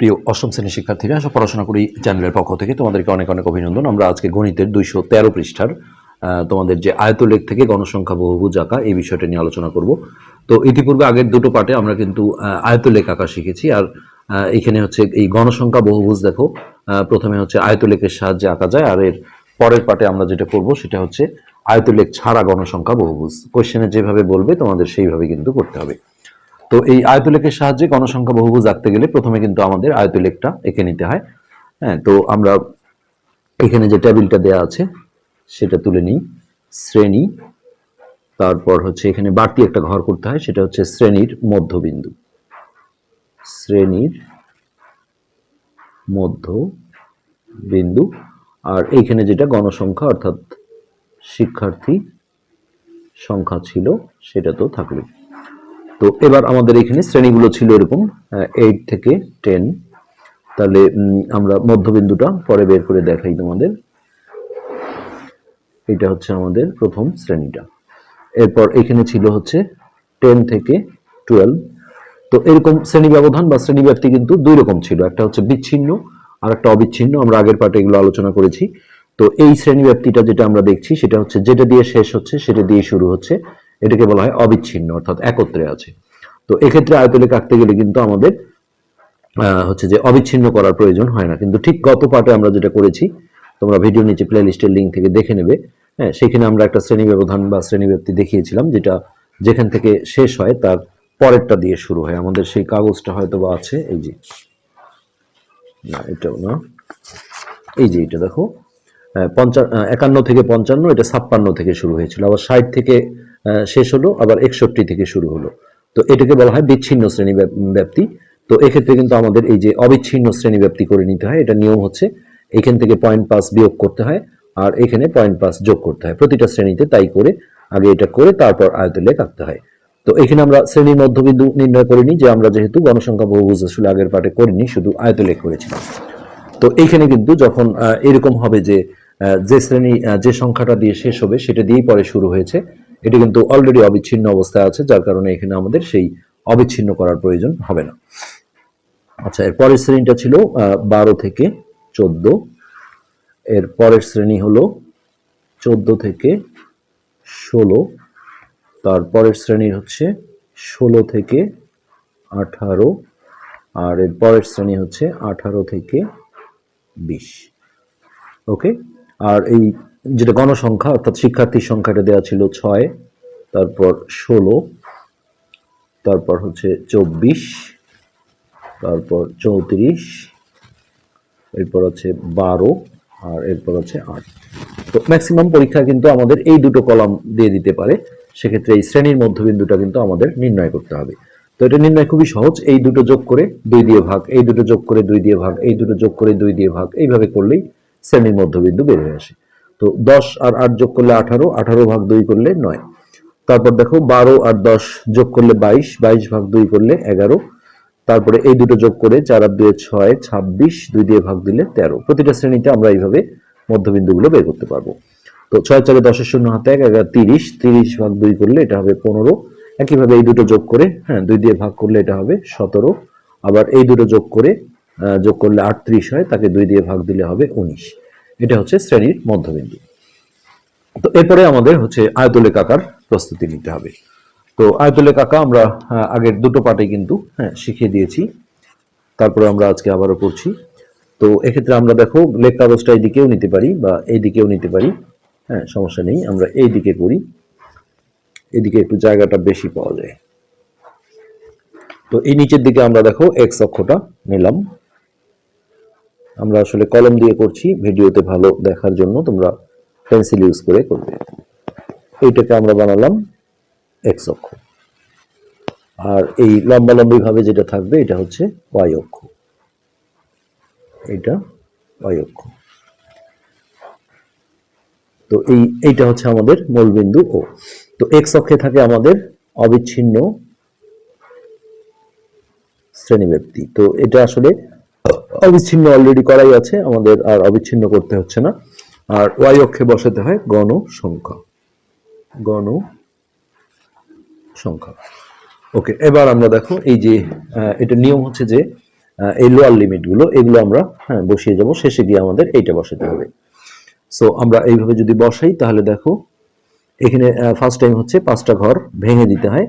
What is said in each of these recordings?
প্রিয় অষ্টম শ্রেণির শিক্ষার্থীরা আশা পড়াশোনা করি চ্যানেলের পক্ষ থেকে। তোমাদেরকে অনেক অনেক অভিনন্দন। আমরা আজকে গণিতের দুইশো তেরো পৃষ্ঠার তোমাদের যে আয়তলেখ থেকে গণসংখ্যা বহুভুজ আঁকা এই বিষয়টা নিয়ে আলোচনা করব। তো ইতিপূর্বে আগের দুটো পার্টে আমরা কিন্তু আয়তলেখ আঁকা শিখেছি। আর এখানে হচ্ছে এই গণসংখ্যা বহুভুজ দেখো প্রথমে হচ্ছে আয়তলেখের সাহায্যে আঁকা যায়। আর এর পরের পার্টে আমরা যেটা করব সেটা হচ্ছে আয়তলেখ ছাড়া গণসংখ্যা বহুভুজ। কোশ্চেনে যেভাবে বলবে তোমাদের সেইভাবে কিন্তু করতে হবে। তো এই আয়তলেখের সাহায্যে গণসংখ্যা বহুভুজ আঁকতে গেলে প্রথমে কিন্তু আমাদের আয়তলেখটা এঁকে নিতে হয়। হ্যাঁ তো আমরা এখানে যে টেবিলটা দেয়া আছে, সেটা তুলে নিই। শ্রেণি, তারপর হচ্ছে এখানে বাড়তি একটা ঘর করতে হয়, সেটা হচ্ছে শ্রেণির মধ্যবিন্দু। শ্রেণির মধ্য বিন্দু আর এইখানে যেটা গণসংখ্যা, অর্থাৎ শিক্ষার্থী সংখ্যা ছিল, সেটা তো থাকবে তো এবার আমাদের এখানে শ্রেণীগুলো ছিল এরকম এইট থেকে টেন তাহলে আমরা মধ্যবিন্দুটা পরে বের করে দেখাই তোমাদের। এটা হচ্ছে আমাদের প্রথম শ্রেণীটা। এরপর এখানে ছিল হচ্ছে টেন থেকে টুয়েলভ তো এরকম শ্রেণি ব্যবধান বা শ্রেণি ব্যাপ্তি কিন্তু দুই রকম ছিল। একটা হচ্ছে বিচ্ছিন্ন, আর একটা অবিচ্ছিন্ন। আমরা আগের পার্টে এগুলো আলোচনা করেছি। তো এই শ্রেণি ব্যাপ্তিটা যেটা আমরা দেখছি, সেটা হচ্ছে যেটা দিয়ে শেষ হচ্ছে, সেটা দিয়ে শুরু হচ্ছে। এটাকে বলা হয় অবিচ্ছিন্ন, অর্থাৎ একত্রে আছে। তো এক্ষেত্রে আয়তলেখ আঁকতে গেলে কিন্তু আমাদের হচ্ছে যে অবিচ্ছিন্ন করার প্রয়োজন হয় না। কিন্তু ঠিক গত পার্টে আমরা যেটা করেছি, তোমরা ভিডিও নিচে প্লে লিস্টের লিঙ্ক থেকে দেখে নেবে। হ্যাঁ সেখানে আমরা একটা শ্রেণি ব্যবধান বা শ্রেণি ব্যক্তি দেখিয়েছিলাম, যেটা যেখান থেকে শেষ হয়, তার পরেরটা দিয়ে শুরু হয়। আমাদের সেই কাগজটা হয়তো বা আছে, এই যে। না, এটাও না। এই যে এটা দেখো। পঞ্চান্ন একান্ন থেকে পঞ্চান্ন, এটা ছাপ্পান্ন থেকে শুরু হয়েছিল। আবার ষাট থেকে শেষ হলো, আবার একষট্টি থেকে শুরু হলো। তো এটাকে বলা হয় বিচ্ছিন্ন শ্রেণি ব্যাপ্তি। তো এক্ষেত্রে কিন্তু আমাদের এই যে অবিচ্ছিন্ন শ্রেণি ব্যাপ্তি করে নিতে হয়, এটা নিয়ম হচ্ছে এখান থেকে পয়েন্ট পাস বিয়োগ করতে হয় আর এখানে পয়েন্ট পাস যোগ করতে হয়। প্রতিটা শ্রেণীতে তাই করে আগে এটা করে তারপর আয়তলেখ আঁকতে হয়। তো এখানে আমরা শ্রেণির মধ্যবিন্দু নির্ণয় করিনি যে আমরা যেহেতু গণসংখ্যা বহুভুজ আসলে আগের পাঠে করিনি, শুধু আয়তলেখ করেছিলাম। তো এইখানে কিন্তু যখন এরকম হবে যে যে শ্রেণি যে সংখ্যাটা দিয়ে শেষ হবে, সেটা দিয়েই পরে শুরু হয়েছে। এটা কিন্তু অলরেডি অবিচ্ছিন্ন অবস্থায় আছে, যার কারণে এখানে আমাদের সেই অবিচ্ছিন্ন করার প্রয়োজন হবে না। আচ্ছা এর পরের শ্রেণীটা ছিল বারো থেকে চোদ্দ। এর পরের শ্রেণি হলো চোদ্দ থেকে ষোলো। তারপরের শ্রেণি হচ্ছে ষোলো থেকে আঠারো। আর এর পরের শ্রেণি হচ্ছে আঠারো থেকে বিশ। ওকে? আর এই যেটা গণসংখ্যা, অর্থাৎ শিক্ষার্থীর সংখ্যাটা দেওয়া ছিল ছয়, তারপর ষোলো, তারপর হচ্ছে চব্বিশ, তারপর চৌত্রিশ, এরপর হচ্ছে বারো, আর এরপর হচ্ছে আট। তো ম্যাক্সিমাম পরীক্ষা কিন্তু আমাদের এই দুটো কলাম দিয়ে দিতে পারে। সেক্ষেত্রে এই শ্রেণির মধ্যবিন্দুটা কিন্তু আমাদের নির্ণয় করতে হবে। তো এটা নির্ণয় খুবই সহজ। এই দুটো যোগ করে দুই দিয়ে ভাগ, এই দুটো যোগ করে দুই দিয়ে ভাগ, এই দুটো যোগ করে দুই দিয়ে ভাগ, এইভাবে করলেই শ্রেণির মধ্যবিন্দু বের হয়ে আসে। তো দশ আর আট যোগ করলে আঠারো আঠারো ভাগ দুই করলে নয়। তারপর দেখো বারো আর দশ যোগ করলে বাইশ বাইশ ভাগ দুই করলে এগারো। তারপরে এই দুটো যোগ করে চার আর দুয়ে ছয়, ছাব্বিশ, দুই দিয়ে ভাগ দিলে তেরো। প্রতিটা শ্রেণীতে আমরা এইভাবে মধ্যবিন্দুগুলো বের করতে পারব। তো ছয় চারে দশের শূন্য হাতে এক, এগারো, তিরিশ তিরিশ ভাগ দুই করলে এটা হবে পনেরো। একইভাবে এই দুটো যোগ করে হ্যাঁ দুই দিয়ে ভাগ করলে এটা হবে সতেরো। আবার এই দুটো যোগ করে যোগ করলে আটত্রিশ হয়, তাকে দুই দিয়ে ভাগ দিলে হবে উনিশ। এটা হচ্ছে শ্রেণির মধ্যবিন্দু। তো এরপরে আমাদের হচ্ছে আয়তলেখ আকার প্রস্তুতি নিতে হবে। তো আয়তলেখ আঁকা আমরা আগের দুটো পার্টে কিন্তু হ্যাঁ শিখিয়ে দিয়েছি। তারপরে আমরা আজকে আবারও করছি তো এক্ষেত্রে আমরা দেখো, লেখ কাগজটা এই দিকেও নিতে পারি বা এই দিকেও নিতে পারি। হ্যাঁ সমস্যা নেই, আমরা এই দিকে করি। এদিকে একটু জায়গাটা বেশি পাওয়া যায়। তো এই নিচের দিকে আমরা দেখো এক্স অক্ষটা নিলাম। আমরা আসলে কলম দিয়ে করছি, ভিডিওতে ভালো দেখার জন্য তোমরা পেন্সিল ইউজ করে করবে। এইটাকে আমরা বানালাম এক্স অক্ষ। আর এই লম্বালম্বি ভাবে যেটা থাকবে, এটা হচ্ছে ওয়াই অক্ষ। এটা ওয়াই অক্ষ। তো এই, এইটা হচ্ছে আমাদের মূলবিন্দু ও তো এক্স অক্ষে থাকে আমাদের অবিচ্ছিন্ন শ্রেণীব্যাপ্তি তো এটা আসলে অবিচ্ছিন্ন অলরেডি করাই আছে, আমাদের আর অবিচ্ছিন্ন করতে হচ্ছে না। আর ওয়াই অক্ষে বসাতে হয় গণ সংখ্যা গণ সংখ্যা ওকে, এবার আমরা দেখো এই যে এটা নিয়ম হচ্ছে যে এই লোয়ার লিমিটগুলো এগুলো আমরা হ্যাঁ বসিয়ে যাব শেষে গিয়ে আমাদের এইটা বসাতে হবে। সো আমরা এইভাবে যদি বসাই, তাহলে দেখো, এখানে ফার্স্ট টাইম হচ্ছে পাঁচটা ঘর ভেঙে দিতে হয়।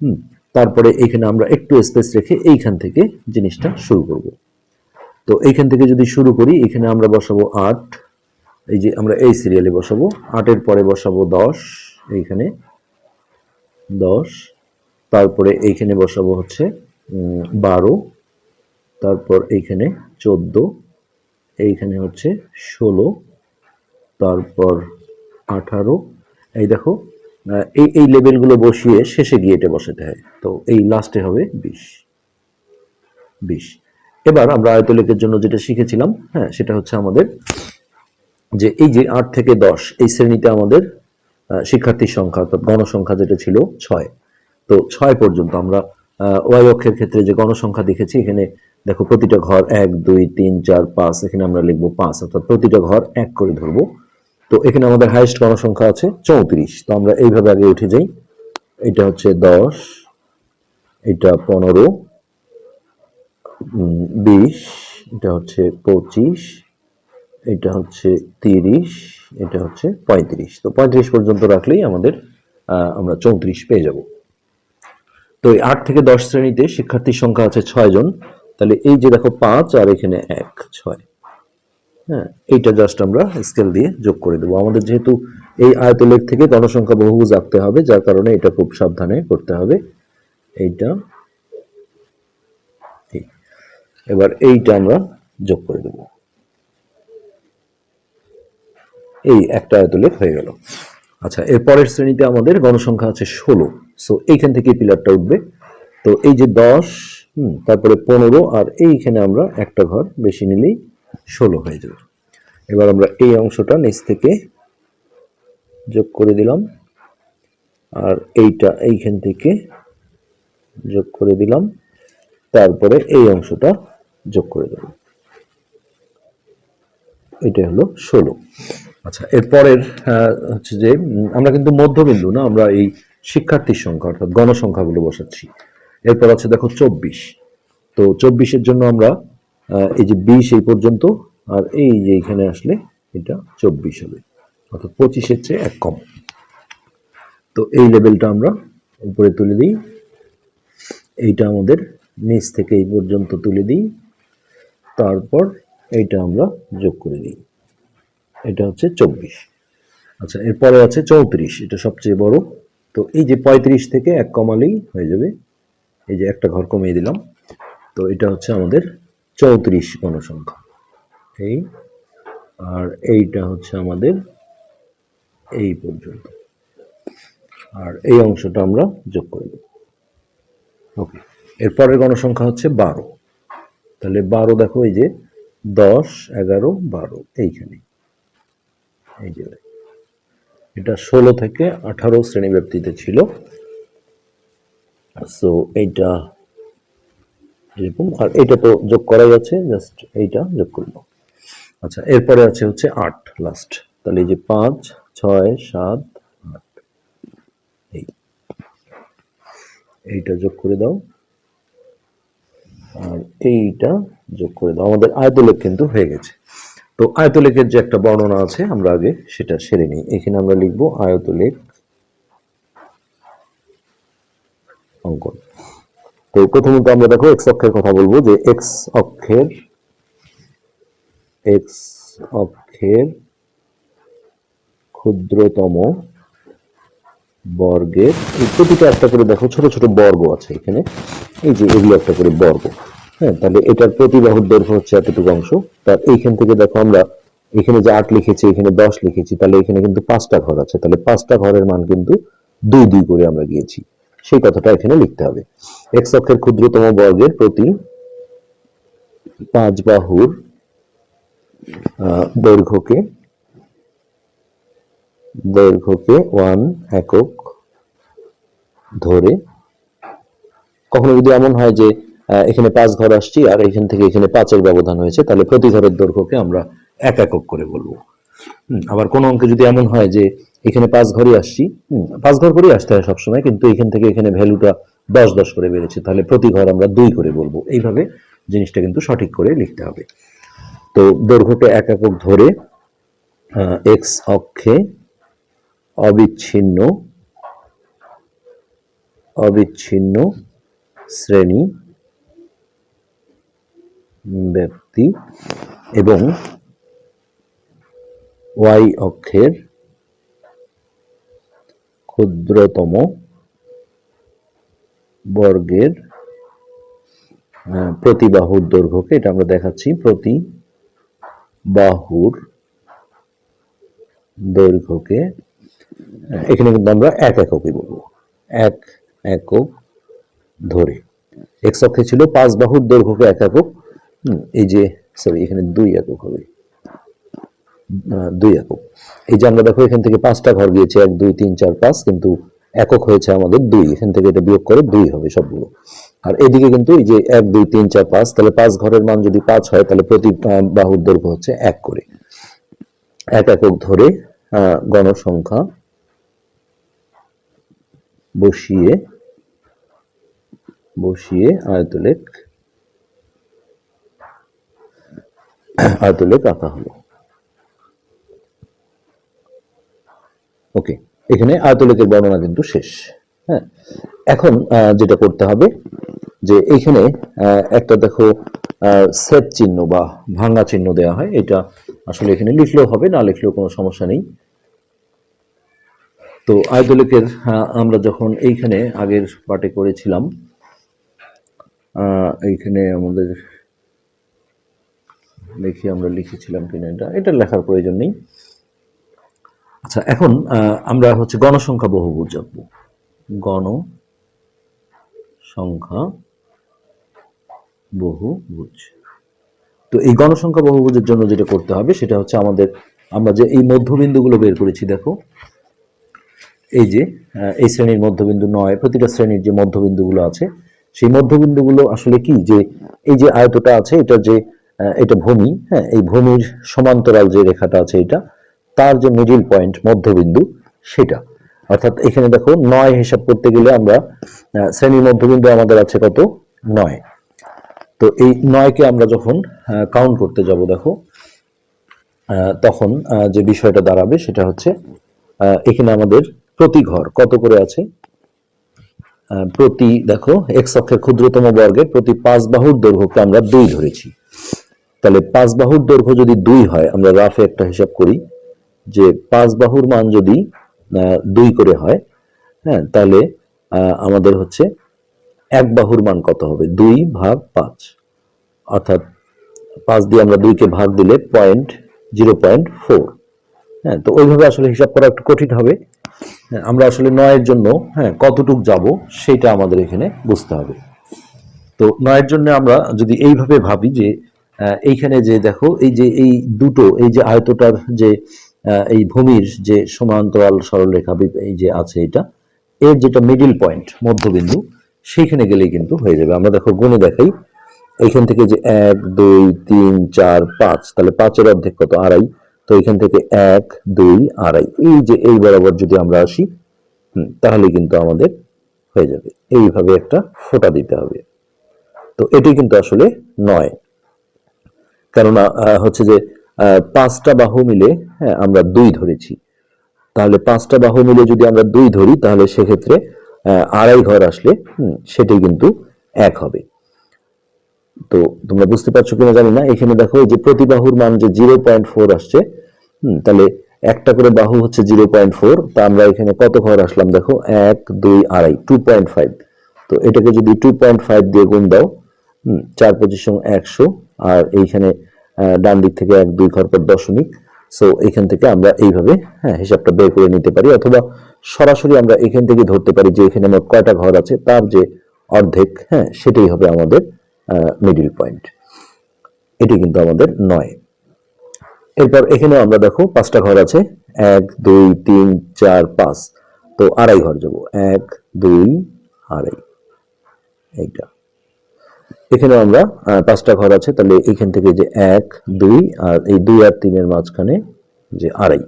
হুম, তারপরে এখানে আমরা একটু স্পেস রেখে এইখান থেকে জিনিসটা শুরু করব। তো এইখান থেকে যদি শুরু করি, এখানে আমরা বসাবো আট। এই যে আমরা এই সিরিয়ালে বসাবো। আটের পরে বসাবো দশ, এইখানে দশ। তারপরে এইখানে বসাবো হচ্ছে বারো। তারপর এইখানে চোদ্দ। এইখানে হচ্ছে ষোলো। তারপর আঠারো। এই দেখো এই এই লেভেলগুলো বসিয়ে শেষে গিয়ে এটা বসাতে হয়। তো এই লাস্টে হবে বিশ। বিশ। এবার আমরা আয়তলেখের জন্য যেটা শিখেছিলাম হ্যাঁ সেটা হচ্ছে আমাদের যে এই যে আট থেকে দশ, এই শ্রেণীতে আমাদের শিক্ষার্থীর সংখ্যা অর্থাৎ গণসংখ্যা যেটা ছিল ছয়। তো ছয় পর্যন্ত আমরা ওয়াই অক্ষের ক্ষেত্রে যে গণসংখ্যা দেখেছি, এখানে দেখো প্রতিটা ঘর এক, দুই, তিন, চার, পাঁচ, এখানে আমরা লিখব পাঁচ, অর্থাৎ প্রতিটা ঘর এক করে ধরবো। তো এখানে আমাদের হাইয়েস্ট গণসংখ্যা আছে চৌত্রিশ। তো আমরা এইভাবে আগে উঠে যাই। এটা হচ্ছে দশ, এটা পনেরো বিশ, এটা হচ্ছে পঁচিশ, এটা হচ্ছে তিরিশ, এটা হচ্ছে পঁয়ত্রিশ। তো পঁয়ত্রিশ পর্যন্ত রাখলেই আমাদের আমরা চৌত্রিশ পেয়ে যাব। তো এই আট থেকে দশ শ্রেণীতে শিক্ষার্থীর সংখ্যা আছে ছয় জন। তাহলে এই যে দেখো পাঁচ আর এখানে এক, ছয়। হ্যাঁ এইটা জাস্ট আমরা স্কেল দিয়ে যোগ করে দেবো। আমাদের যেহেতু এই আয়তলেখ থেকে গণসংখ্যা বহুভুজ আঁকতে হবে, যার কারণে এটা খুব সাবধানে করতে হবে। এইটা এই। এবার এইটা আমরা যোগ করে দেবো। এই একটা আয়তলেখ হয়ে গেল। আচ্ছা এর পরের শ্রেণীতে আমাদের গণসংখ্যা আছে ষোলো। সো এইখান থেকে পিলারটা উঠবে। তো এই যে দশ, হুম, তারপরে পনেরো, আর এইখানে আমরা একটা ঘর বেশি নিলেই ষোলো হয়ে যাবে। এবার আমরা এই অংশটা নিচ থেকে যোগ করে দিলাম। আর এইটা এইখান থেকে যোগ করে দিলাম। তারপরে এই অংশটা যোগ করে দেব। এটা হলো ষোলো। আচ্ছা এরপরের হচ্ছে যে আমরা কিন্তু মধ্যবিন্দু না, আমরা এই শিক্ষার্থীর সংখ্যা, অর্থাৎ গণসংখ্যাগুলো বসাচ্ছি। এরপর আছে দেখো চব্বিশ। তো চব্বিশের জন্য আমরা এই যে বিশ এই পর্যন্ত, আর এই যে এখানে আসলে এটা চব্বিশ হবে। অর্থাৎ পঁচিশের চেয়ে এক কম। তো এই লেভেলটা আমরা উপরে তুলে দিই। এইটা আমাদের নিচ থেকে এই পর্যন্ত তুলে দিই। তারপর এইটা আমরা যোগ করে দিই এটা হচ্ছে চব্বিশ। আচ্ছা এরপরে আছে চৌত্রিশ, এটা সবচেয়ে বড়। তো এই যে পঁয়ত্রিশ থেকে এক কমালেই হয়ে যাবে। এই যে একটা ঘর কমিয়ে দিলাম। তো এটা হচ্ছে আমাদের চৌত্রিশ গণসংখ্যা। এই, আর এইটা হচ্ছে আমাদের এই পর্যন্ত। আর এই অংশটা আমরা যোগ করে দেব ওকে, এরপরের গণসংখ্যা হচ্ছে বারো। তাহলে বারো দেখো, এই যে দশ, এগারো, বারো, এইখানে। এই যে এটা ষোলো থেকে আঠারো শ্রেণি ব্যাপ্তিতে ছিল। সো এইটা এরকম, আর এটা তো যোগ করাই আছে জাস্ট এইটা যোগ করব। আচ্ছা এরপরে আছে হচ্ছে আট লাস্ট তাহলে এই যে পাঁচ, ছয়, সাত, আট। এই। এইটা যোগ করে দাও। আর এইটা যোগ করে দাও। আমাদের আয়তলেখ কিন্তু হয়ে গেছে। তো আয়তলেখের যে একটা বর্ণনা আছে, আমরা আগে সেটা সেরে নিই। এখানে আমরা লিখব আয়তলেখ অঙ্কন। তো প্রথমত আমরা দেখো এক্স অক্ষের কথা বলব যে এক্স অক্ষের এক্স অক্ষের ক্ষুদ্রতম বর্গের প্রতিটা একটা করে দেখো, ছোট ছোট বর্গ আছে এখানে। এই যে এগুলো একটা করে বর্গ। হ্যাঁ তাহলে এটার প্রতি বাহুর দৈর্ঘ্য হচ্ছে এতটুকু অংশ। তার এইখান থেকে দেখো আমরা এখানে যে আট লিখেছি, এখানে দশ লিখেছি, তাহলে এখানে কিন্তু পাঁচটা ঘর আছে। তাহলে পাঁচটা ঘরের মান কিন্তু দুই দুই করে আমরা গিয়েছি। সেই কথাটা এখানে লিখতে হবে। এক্স অক্ষের ক্ষুদ্রতম বর্গের প্রতি পাঁচ বাহুর দৈর্ঘ্যকে দৈর্ঘ্যকে ওয়ান একক ধরে, কখনো যদি এমন হয় যে এখানে পাঁচ ঘর আসছি, আর এখান থেকে এখানে পাঁচের ব্যবধান হয়েছে, তাহলে প্রতি ঘরের দৈর্ঘ্যকে আমরা এক একক করে বলব। আবার কোন অঙ্কে যদি এমন হয় যে এখানে পাঁচ ঘরই আসছি পাঁচ ঘর করেই আসতে হয় সবসময়, কিন্তু এখান থেকে এখানে ভ্যালুটা দশ দশ করে বেড়েছে, তাহলে প্রতি ঘর আমরা দুই করে বলব। এইভাবে জিনিসটা কিন্তু সঠিক করে লিখতে হবে। তো দৈর্ঘ্যকে এক একক ধরে এক্স অক্ষে অবিচ্ছিন্ন অবিচ্ছিন্ন শ্রেণি ব্যক্তি এবং ওয়াই অক্ষের ক্ষুদ্রতম বর্গের আহ, প্রতি বাহুর দৈর্ঘ্যকে এটা আমরা দেখাচ্ছি প্রতি বাহুর দৈর্ঘ্যকে এখানে কিন্তু আমরা এক এককই বলব এক একক ধরে। এক্স অক্ষে ছিল পাঁচ বাহুর দৈর্ঘ্যকে এক একক এই যে সরি এখানে দুই একক হবে। দুই একক। এই যে আমরা দেখো, এখান থেকে পাঁচটা ঘর গিয়েছে, এক, দুই, তিন, চার, পাঁচ, কিন্তু একক হয়েছে আমাদের দুই। এখান থেকে এটা বিয়োগ করে দুই হবে সবগুলো। আর এদিকে কিন্তু এই যে এক, দুই, তিন, চার, পাঁচ, তাহলে পাঁচ ঘরের মান যদি পাঁচ হয়, তাহলে প্রতি বাহুর দৈর্ঘ্য হচ্ছে এক করে। এক একক ধরে গণসংখ্যা বসিয়ে বসিয়ে আয়তলেখ আয়তলেখ আঁকা হলো। ওকে এখানে আয়তলেখের বর্ণনা কিন্তু শেষ। হ্যাঁ এখন যেটা করতে হবে যে এইখানে একটা দেখো সেট চিহ্ন বা ভাঙা চিহ্ন দেওয়া হয়। এটা আসলে এখানে লিখলেও হবে না লিখলেও কোনো সমস্যা নেই। তো আয়তলেখের আহ, আমরা যখন এইখানে আগের পার্টে করেছিলাম এইখানে আমাদের দেখি আমরা লিখেছিলাম কিনা এটা। এটা লেখার প্রয়োজন নেই। আচ্ছা এখন আমরা হচ্ছে গণসংখ্যা বহুভুজ আঁকবো গণ সংখ্যা বহুভুজ। তো এই গণসংখ্যা বহুভুজের জন্য যেটা করতে হবে, সেটা হচ্ছে আমাদের, আমরা যে এই মধ্যবিন্দুগুলো বের করেছি, দেখো। এই যে এই শ্রেণির মধ্যবিন্দু নয়, প্রতিটা শ্রেণির যে মধ্যবিন্দুগুলো আছে, সেই মধ্যবিন্দুগুলো আসলে কি? যে এই যে আয়তটা আছে, এটা যে এটা ভূমি হ্যাঁ এই ভূমির সমান্তরাল যে রেখাটা আছে এটা, তার যে মিডিল পয়েন্ট মধ্যবিন্দু, সেটা। অর্থাৎ এখানে দেখো নয় হিসাব করতে গেলে আমরা শ্রেণির মধ্যবিন্দু আমাদের আছে কত? নয়। তো এই নয়কে আমরা যখন কাউন্ট করতে যাব দেখো তখন যে বিষয়টা দাঁড়াবে সেটা হচ্ছে এখানে আমাদের প্রতি ঘর কত করে আছে? প্রতি, দেখো এক্স অক্ষের ক্ষুদ্রতম বর্গের প্রতি পাঁচ বাহুর দৈর্ঘ্যকে আমরা দুই ধরেছি। তাহলে পাঁচ বাহুর দৈর্ঘ্য যদি দুই হয় আমরা রাফে একটা হিসাব করি যে পাঁচ বাহুর মান যদি দুই করে হয় হ্যাঁ তাহলে আমাদের হচ্ছে এক বাহুর মান কত হবে? দুই ভাগ পাঁচ। অর্থাৎ পাঁচ দিয়ে আমরা দুইকে ভাগ দিলে পয়েন্ট জিরো পয়েন্ট ফোর। হ্যাঁ তো ওইভাবে আসলে হিসাব করা একটু কঠিন হবে। হ্যাঁ, আমরা আসলে নয়ের জন্য হ্যাঁ কতটুক যাব সেটা আমাদের এখানে বুঝতে হবে। তো নয়ের জন্য আমরা যদি এইভাবে ভাবি যে এইখানে যে দেখো, এই যে এই দুটো, এই যে আয়তটার যে এই ভূমির যে সমান্তরাল সরলরেখা এই যে আছে এটা, এর যেটা মিডিল পয়েন্ট মধ্যবিন্দু, সেইখানে গেলেই কিন্তু হয়ে যাবে। আমরা দেখো গুণে দেখাই। এইখান থেকে যে এক, দুই, তিন, চার, পাঁচ, তাহলে পাঁচের অর্ধেক কত? আড়াই। তো এখান থেকে এক, দুই, আড়াই। এই যে এই বরাবর যদি আমরা আসি তাহলে কিন্তু আমাদের হয়ে যাবে। এইভাবে একটা ফোঁটা দিতে হবে। তো এটি কিন্তু আসলে নয়। কেননা হচ্ছে যে পাঁচটা বাহু মিলে হ্যাঁ আমরা দুই ধরেছি। তাহলে পাঁচটা বাহু মিলে যদি আমরা দুই ধরি, তাহলে সেক্ষেত্রে আড়াই ঘর আসলে সেটাই কিন্তু এক হবে। তো তোমরা বুঝতে পারছ কিনা জানি না। এখানে দেখো যে প্রতি বাহুর মান যে জিরো পয়েন্ট ফোর আসছে তাহলে একটা করে বাহু হচ্ছে জিরো পয়েন্ট ফোর, তা আমরা এখানে কত ঘর আসলাম দেখো, এক, দুই, আড়াই, টু পয়েন্ট ফাইভ। তো এটাকে যদি টু পয়েন্ট ফাইভ দিয়ে গুণ দাও চার পঁচিশ একশো, আর এইখানে ডান দিক থেকে এক, দুই ঘর পর দশমিক। সো এখান থেকে আমরা এইভাবে হ্যাঁ হিসাবটা বের করে নিতে পারি। অথবা সরাসরি আমরা এখান থেকে ধরতে পারি যে এখানে আমার কয়টা ঘর আছে, তার যে অর্ধেক হ্যাঁ সেটাই হবে আমাদের মিডিল পয়েন্ট এটি কিন্তু আমাদের নয়। এরপর এখানে আমরা দেখো পাঁচটা ঘর আছে। এক, দুই, তিন, চার, পাঁচ। তো আড়াই ঘর যাব। এক, দুই, আড়াই। এইটা। এখানে আমরা পাঁচটা ঘর আছে তাহলে এখান থেকে যে এক দুই আর এই দুই আর তিনের মাঝখানে যে আড়াই।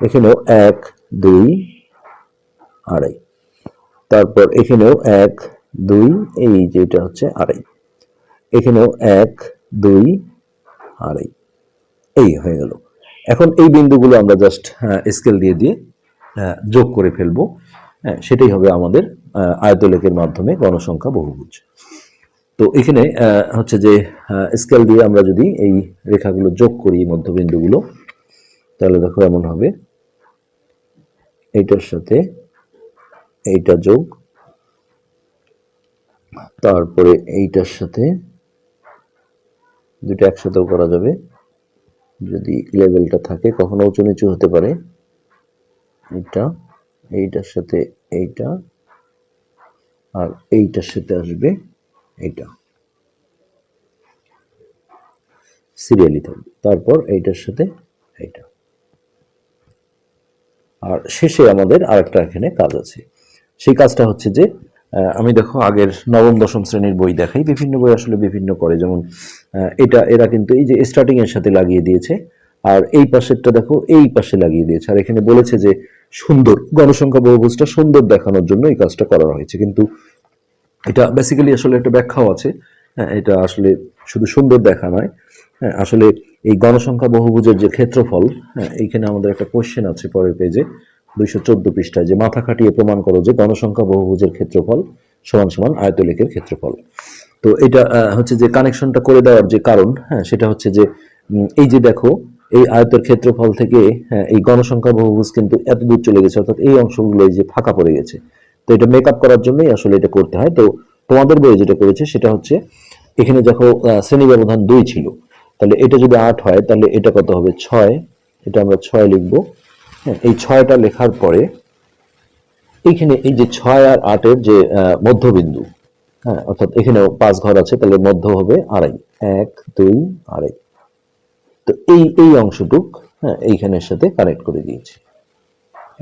এখানেও এক দুই আড়াই। তারপর এখানেও এক দুই এই যেটা হচ্ছে আড়াই। এখানেও এক দুই আড়াই। এই হয়ে গেল। এখন এই বিন্দুগুলো আমরা জাস্ট স্কেল দিয়ে দিয়ে যোগ করে ফেলব। হ্যাঁ, সেটাই হবে আমাদের আয়তলেখের মাধ্যমে গণসংখ্যা বহুভুজ। তো এখানে হচ্ছে যে স্কেল দিয়ে আমরা যদি এই রেখাগুলো যোগ করি মধ্যবিন্দুগুলো, তাহলে দেখো এমন হবে। এইটার সাথে এইটা যোগ, তারপরে এইটার সাথে দুটো একসাথেও করা যাবে। যদি লেভেলটা থাকে, কখনো উঁচু নিচু হতে পারে। এটা এইটার সাথে এইটা, আর এইটার সাথে আসবে এইটা। সিরিয়ালি থাকবে তারপর এইটার সাথে এইটা। আর শেষে আমাদের আরেকটা এখানে কাজ আছে। সেই কাজটা হচ্ছে যে আমি দেখো আগের নবম, দশম শ্রেণির বই দেখাই। বিভিন্ন বই আসলে বিভিন্ন করে। যেমন এটা, এরা কিন্তু এই যে স্টার্টিং এর সাথে লাগিয়ে দিয়েছে। আর এই পাশেরটা দেখো, এই পাশে লাগিয়ে দিয়েছে। আর এখানে বলেছে যে, সুন্দর গণসংখ্যা বহুভুজটা সুন্দর দেখানোর জন্য এই কাজটা করা হয়েছে। কিন্তু এটা বেসিক্যালি আসলে একটা ব্যাখ্যাও আছে। হ্যাঁ, এটা আসলে শুধু সুন্দর দেখা নয়। হ্যাঁ, আসলে এই গণসংখ্যা বহুভুজের যে ক্ষেত্রফল হ্যাঁ এইখানে আমাদের একটা কোশ্চেন আছে পরের পেজে দুইশো চোদ্দ পৃষ্ঠায় যে মাথা খাটিয়ে প্রমাণ করো যে গণসংখ্যা বহুভুজের ক্ষেত্রফল সমান সমান আয়তলেখের ক্ষেত্রফল। তো এটা হচ্ছে যে কানেকশনটা করে দেওয়ার যে কারণ হ্যাঁ সেটা হচ্ছে যে এই যে দেখো এই আয়তের ক্ষেত্রফল থেকে হ্যাঁ, এই গণসংখ্যা বহুভুজ কিন্তু এত দূর চলে গেছে অর্থাৎ এই অংশগুলো এই যে ফাঁকা পড়ে গেছে। তো এটা মেকআপ করার জন্যই আসলে এটা করতে হয়। তো তোমাদের বইয়ে যেটা করেছে সেটা হচ্ছে, এখানে দেখো শ্রেণি ব্যবধান দুই ছিল। তাহলে এটা যদি আট হয়, তাহলে এটা কত হবে? ছয়। এটা আমরা ছয় লিখব। হ্যাঁ এই ছয়টা লেখার পরে এইখানে এই যে ছয় আর আটের যে মধ্যবিন্দু হ্যাঁ অর্থাৎ এখানেও পাঁচ ঘর আছে, তাহলে মধ্য হবে আড়াই। এক, দুই, আড়াই। তো এই এই অংশটুক হ্যাঁ এইখানের সাথে কানেক্ট করে দিয়েছি।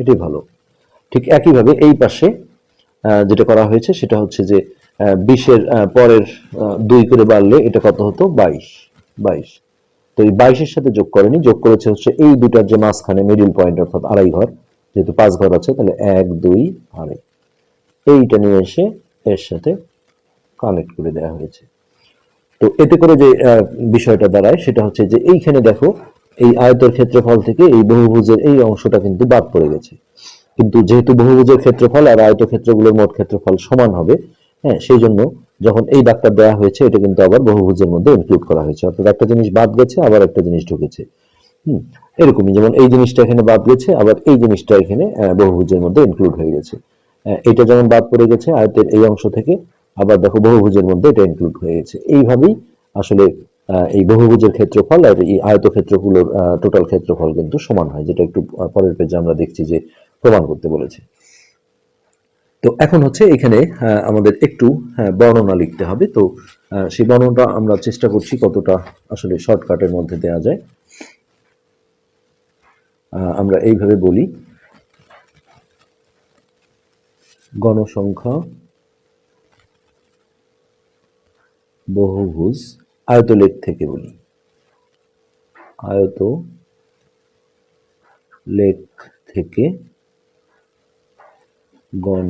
এটাই ভালো। ঠিক একইভাবে এই পাশে যেটা করা হয়েছে, সেটা হচ্ছে যে বিশের পরের দুই করে বাড়লে এটা কত হতো? বাইশ। বাইশ। তো এই বাইশের সাথে যোগ করেনি, যোগ করেছে হচ্ছে এই দুটার যে মাঝখানে মিডিল পয়েন্ট অর্থাৎ আড়াই ঘর, যেহেতু পাঁচ ঘর আছে, তাহলে এক, দুই, আড়াই। এইটা নিয়ে এসে এর সাথে কানেক্ট করে দেওয়া হয়েছে। তো এতে করে যে বিষয়টা দাঁড়ায়, সেটা হচ্ছে যে এইখানে দেখো, এই আয়তের ক্ষেত্রফল থেকে এই বহুভুজের এই অংশটা কিন্তু বাদ পড়ে গেছে। কিন্তু যেহেতু বহুভুজের ক্ষেত্রফল আর আয়তক্ষেত্রগুলোর মোট ক্ষেত্রফল সমান হবে হ্যাঁ সেই জন্য যখন এই দাগটা দেওয়া হয়েছে, এটা কিন্তু আবার বহুভুজের মধ্যে ইনক্লুড করা হয়েছে। অর্থাৎ একটা জিনিস বাদ গেছে, আবার একটা জিনিস ঢুকেছে। হুম, এরকমই যেমন এই জিনিসটা এখানে বাদ গেছে, আবার এই জিনিসটা এখানে বহুভুজের মধ্যে ইনক্লুড হয়ে গেছে। এটা যেমন বাদ পড়ে গেছে, আয়তের এই অংশ থেকে, আবার দেখো বহুভুজের মধ্যে এটা ইনক্লুড হয়ে গেছে। এইভাবেই আসলে এই বহুভুজের ক্ষেত্রফল আর এই আয়তক্ষেত্রগুলোর টোটাল ক্ষেত্রফল কিন্তু সমান হয়, যেটা একটু পরের পেজে আমরা দেখছি যে প্রমাণ করতে বলেছে। তো এখন হচ্ছে এখানে আমাদের একটু বর্ণনা লিখতে হবে। তো সেই বর্ণনাটা আমরা চেষ্টা করছি কতটা আসলে শর্টকাটের মধ্যে দেওয়া যায়। আমরা এইভাবে বলি। গণসংখ্যা বহুভুজ আয়তলেখ থেকে বলি। আয়ত লেখ থেকে গণ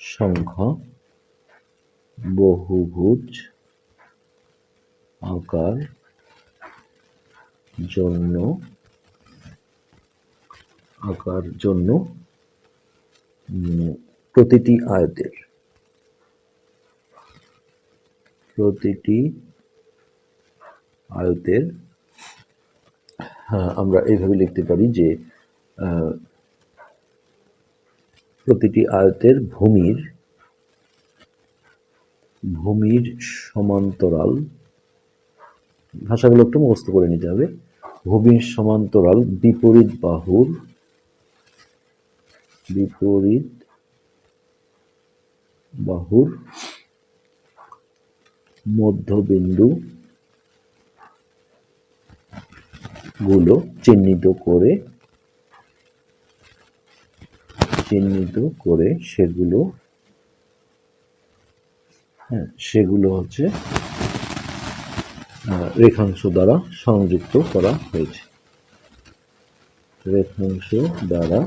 সংখ্যা বহুভুজ আকার জন্য আকার জন্য প্রতিটি আয়তের। প্রতিটি আয়তের হ্যাঁ, আমরা এইভাবে লিখতে পারি যে প্রতিটি আয়তের ভূমির ভূমির সমান্তরাল, ভাষাগুলো একটু মুখস্থ করে নিতে হবে, ভূমির সমান্তরাল বিপরীত বাহুর বিপরীত বাহুর মধ্যবিন্দু গুলো চিহ্নিত করে চিহ্নিত করে সেগুলো হ্যাঁ সেগুলো হচ্ছে রেখাংশ দ্বারা সংযুক্ত করা হয়েছে। রেখাংশ দ্বারা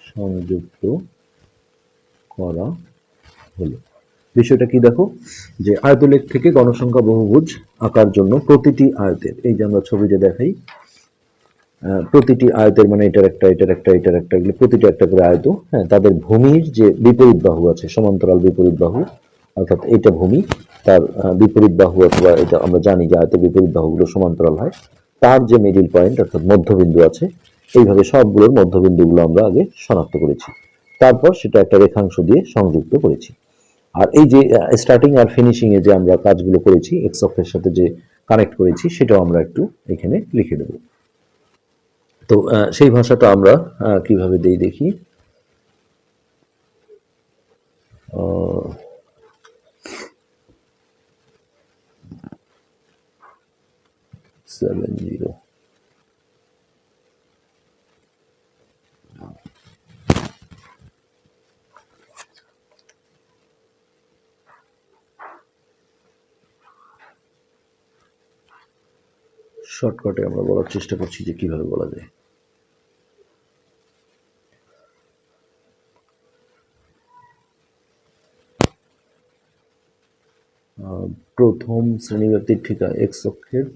সংযুক্ত করা হলো। বিষয়টা কি দেখো? যে আয়তলেখ থেকে গণসংখ্যা বহুভুজ আঁকার জন্য প্রতিটি আয়তের, এই যে আমরা ছবিতে দেখাই প্রতিটি আয়তের মানে এটার একটা এটার একটা এটার একটা, এগুলো প্রতিটা একটা করে আয়ত হ্যাঁ তাদের ভূমির যে বিপরীত বাহু আছে, সমান্তরাল বিপরীত বাহু, অর্থাৎ এটা ভূমি, তার বিপরীত বাহু অথবা এটা আমরা জানি যে আয়তের বিপরীত বাহুগুলো সমান্তরাল হয়, তার যে মিডিল পয়েন্ট অর্থাৎ মধ্যবিন্দু আছে, এইভাবে সবগুলোর মধ্যবিন্দুগুলো আমরা আগে শনাক্ত করেছি। তারপর সেটা একটা রেখাংশ দিয়ে সংযুক্ত করেছি। আর এই যে স্টার্টিং আর ফিনিশিং এ যে আমরা কাজগুলো করেছি এক্স সাথে যে কানেক্ট করেছি, সেটাও আমরা একটু এখানে লিখে দেব। তো সেই ভাষাটা আমরা কীভাবে দেই দেখি? সেভেন জিরো শর্টকাটে আমরা বলার চেষ্টা করছি যে কীভাবে বলা যায়। প্রথম শ্রেণীব্যাপ্তির ঠিকা এক্স অক্ষের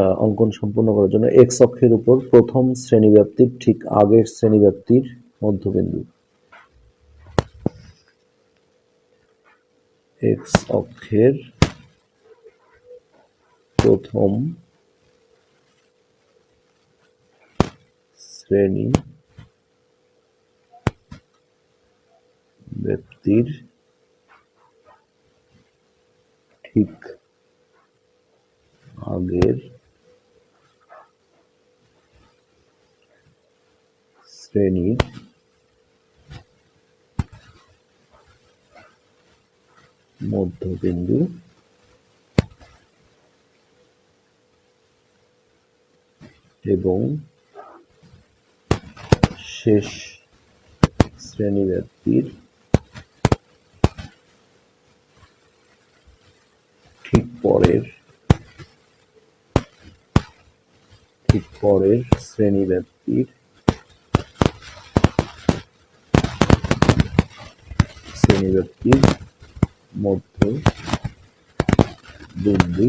আহ, অঙ্কন সম্পূর্ণ করার জন্য এক্স অক্ষের উপর প্রথম শ্রেণীব্যাপ্তির ঠিক আগের শ্রেণীব্যাপ্তির মধ্যবিন্দু। এক্স অক্ষের প্রথম শ্রেণি ব্যক্তির ঠিক আগের শ্রেণির মধ্যবিন্দু এবং শেষ শ্রেণীব্যাপ্তির ঠিক পরের ঠিক পরের শ্রেণীব্যাপ্তির শ্রেণীব্যাপ্তির মধ্যে বিন্দু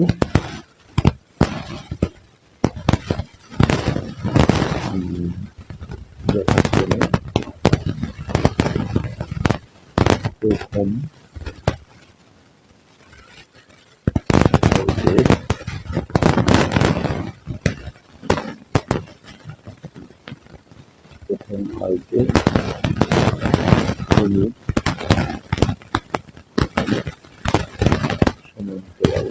উম, যথাক্রমে প্রথম পর্যায়ে প্রথম আয়তে ভূমি সমান্তরাল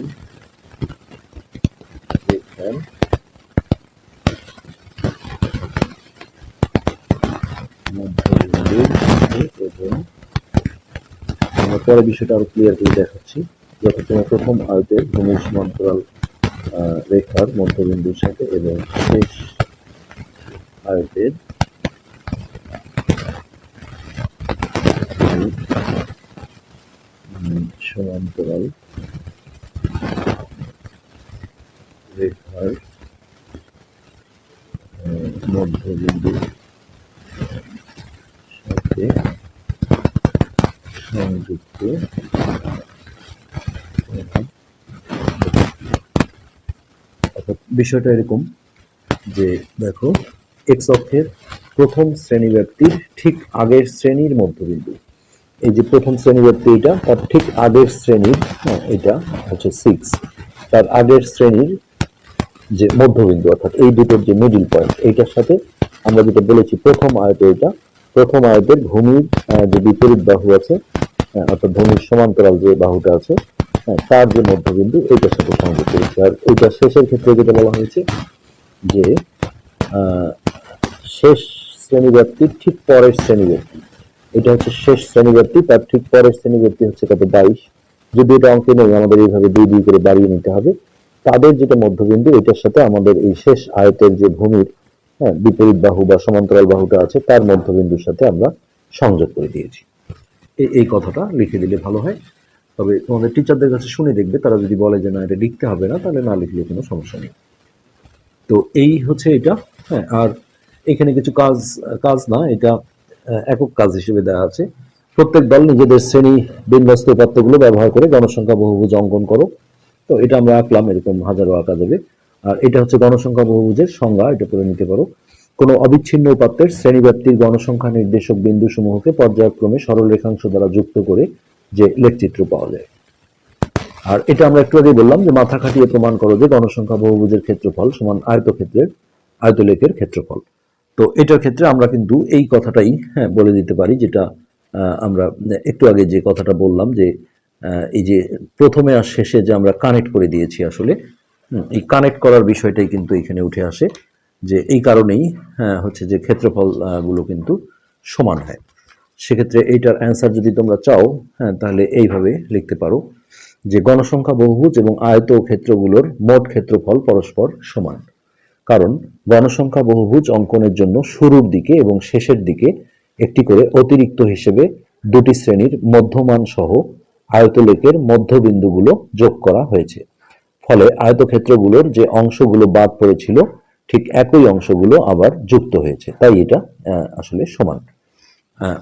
রেখার মধ্যবিন্দুর সাথে এবং আমরা পরে বিষয়টা আরও ক্লিয়ার করে দেখাচ্ছি। যথাক্রমে প্রথম আয়তে ভূমির সমান্তরাল আহ, রেখার মধ্যবিন্দুর সাথে এবং শেষ আয়তের সমান্তরাল রেখার আহ, মধ্যবিন্দুর সাথে সংযুক্ত করা অর্থাৎ বিষয়টা এরকম যে দেখো এক্স অক্ষের প্রথম শ্রেণি ব্যক্তির ঠিক আগের শ্রেণির মধ্যবিন্দু। এই যে প্রথম শ্রেণি ব্যক্তি এটা তার ঠিক আগের শ্রেণির হ্যাঁ, এটা হচ্ছে সিক্স তার আগের শ্রেণির যে মধ্যবিন্দু অর্থাৎ এই দুটোর যে মিডিল পয়েন্ট এইটার সাথে আমরা যেটা বলেছি প্রথম আয়তে এটা প্রথম আয়তের ভূমির যে বিপরীত বাহু আছে হ্যাঁ, অর্থাৎ ভূমির সমান্তরাল যে বাহুটা আছে হ্যাঁ, তার যে মধ্যবিন্দু এইটার সাথে সংযোগ করেছি আর এইটা শেষের ক্ষেত্রে যেটা বলা হয়েছে যে শেষ শ্রেণি ব্যক্তির ঠিক পরের শ্রেণি ব্যক্তি এটা হচ্ছে শেষ শ্রেণি ব্যক্তি তার ঠিক পরের শ্রেণি ব্যক্তি হচ্ছে কত? বাইশ। যদি এটা অঙ্কে নেই আমাদের এইভাবে দুই দুই করে বাড়িয়ে নিতে হবে। তাদের যেটা মধ্যবিন্দু এটার সাথে আমাদের এই শেষ আয়তের যে ভূমির হ্যাঁ বিপরীত বাহু বা সমান্তরাল বাহুটা আছে তার মধ্যবিন্দুর সাথে আমরা সংযোগ করে দিয়েছি। এই কথাটা লিখে দিলে ভালো হয়। তবে তোমাদের টিচারদের কাছে শুনে দেখবে, তারা যদি বলে যে না, এটা লিখতে হবে না, তাহলে না লিখলে কোনো সমস্যা নেই। তো এই হচ্ছে এটা হ্যাঁ আর এখানে কিছু কাজ কাজ না, এটা একক কাজ হিসেবে দেওয়া আছে। প্রত্যেক দল নিজেদের শ্রেণি বিন্যস্ত উপাত্তগুলো ব্যবহার করে গণসংখ্যা বহুভুজ অঙ্কন করো। তো এটা আমরা আঁকলাম, এরকম হাজারো আঁকা যাবে। আর এটা হচ্ছে গণসংখ্যা বহুভুজের সংজ্ঞা, এটা করে নিতে পারো। কোনো অবিচ্ছিন্ন উপাত্তের শ্রেণীব্যাপ্তির গণসংখ্যা নির্দেশক বিন্দু সমূহকে পর্যায়ক্রমে সরল রেখাংশ দ্বারা যুক্ত করে যে লেখচিত্র পাওয়া যায়। আর এটা আমরা একটু আগে বললাম যে মাথা খাটিয়ে প্রমাণ করো যে গণসংখ্যা বহুভুজের ক্ষেত্রফল সমান আয়তক্ষেত্রের আয়তলেখের ক্ষেত্রফল। তো এটার ক্ষেত্রে আমরা কিন্তু এই কথাটাই হ্যাঁ বলে দিতে পারি যেটা আমরা একটু আগে যে কথাটা বললাম যে এই যে প্রথমে আর শেষে যে আমরা কানেক্ট করে দিয়েছি আসলে এই কানেক্ট করার বিষয়টাই কিন্তু এখানে উঠে আসে যে এই কারণেই হ্যাঁ হচ্ছে যে ক্ষেত্রফল আহ, গুলো কিন্তু সমান হয়। সেক্ষেত্রে এইটার অ্যান্সার যদি তোমরা চাও হ্যাঁ তাহলে এইভাবে লিখতে পারো যে গণসংখ্যা বহুভুজ এবং আয়ত ক্ষেত্রগুলোর মোট ক্ষেত্রফল পরস্পর সমান। কারণ গণসংখ্যা বহুভুজ অঙ্কনের জন্য শুরুর দিকে এবং শেষের দিকে একটি করে অতিরিক্ত হিসেবে দুটি শ্রেণির মধ্যমান সহ আয়তলেখের মধ্যবিন্দুগুলো যোগ করা হয়েছে। ফলে আয়তক্ষেত্রগুলোর যে অংশগুলো বাদ পড়েছিল, ঠিক একই অংশগুলো আবার যুক্ত হয়েছে। তাই এটা আসলে সমান।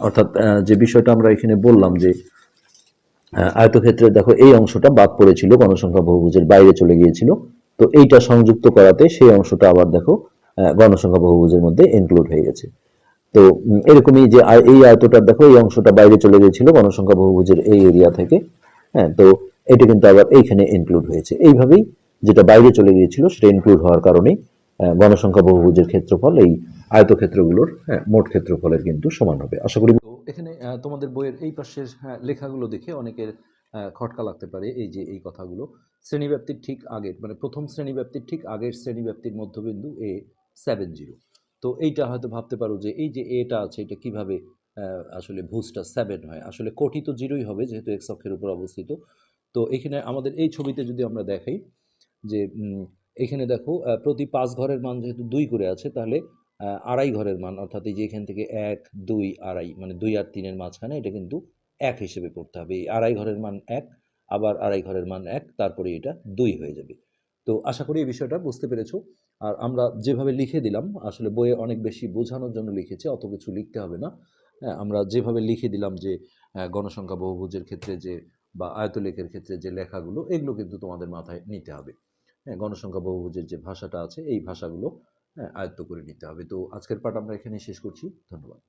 অর্থাৎ যে বিষয়টা আমরা এখানে বললাম যে আয়তক্ষেত্রে দেখো এই অংশটা বাদ পড়েছিল, গণসংখ্যা বহুভুজের বাইরে চলে গিয়েছিল। তো এইটা সংযুক্ত করাতে সেই অংশটা আবার দেখো গণসংখ্যা বহুভুজের মধ্যে ইনক্লুড হয়ে গেছে। তো এরকমই যে এই আয়তটার দেখো, এই অংশটা বাইরে চলে গিয়েছিল, গণসংখ্যা বহুভুজের এই এরিয়া থেকে। হ্যাঁ তো এটা কিন্তু আবার এইখানে ইনক্লুড হয়েছে। এইভাবেই যেটা বাইরে চলে গিয়েছিল, সেটা ইনক্লুড হওয়ার কারণে গণসংখ্যা বহুভুজের ক্ষেত্রফল এই আয়তক্ষেত্রগুলোর হ্যাঁ, মোট ক্ষেত্রফলের কিন্তু সমান হবে। আশা করি এখানে তোমাদের বইয়ের এই পাশের হ্যাঁ, লেখাগুলো দেখে অনেকের খটকা লাগতে পারে এই যে এই কথাগুলো। শ্রেণীব্যাপ্তির ঠিক আগের মানে প্রথম শ্রেণীব্যাপ্তির ঠিক আগের শ্রেণীব্যাপ্তির মধ্যবিন্দু এ সেভেন জিরো তো এইটা হয়তো ভাবতে পারো যে এই যে এটা আছে এটা কীভাবে আসলে ভুজটা সেভেন হয়? আসলে কোটি তো জিরোই হবে যেহেতু এক্স অক্ষের উপর অবস্থিত। তো এখানে আমাদের এই ছবিতে যদি আমরা দেখাই যে এখানে দেখো প্রতি পাঁচ ঘরের মান যেহেতু দুই করে আছে তাহলে আড়াই ঘরের মান অর্থাৎ এই যে এখান থেকে এক দুই আড়াই মানে দুই আর তিনের মাঝখানে এটা কিন্তু এক হিসেবে পড়তে হবে। এই আড়াই ঘরের মান এক আবার আড়াই ঘরের মান এক তারপরে এটা দুই হয়ে যাবে। তো আশা করি এই বিষয়টা বুঝতে পেরেছ। আর আমরা যেভাবে লিখে দিলাম আসলে বইয়ে অনেক বেশি বোঝানোর জন্য লিখেছে অত কিছু লিখতে হবে না। হ্যাঁ, আমরা যেভাবে লিখে দিলাম যে গণসংখ্যা বহুভুজের ক্ষেত্রে যে বা আয়তলেখের ক্ষেত্রে যে লেখাগুলো এগুলো কিন্তু তোমাদের মাথায় নিতে হবে। হ্যাঁ গণসংখ্যা বহুভুজের যে ভাষাটা আছে, এই ভাষাগুলো হ্যাঁ আয়ত্ত করে নিতে হবে। তো আজকের পাঠ আমরা এখানেই শেষ করছি। ধন্যবাদ।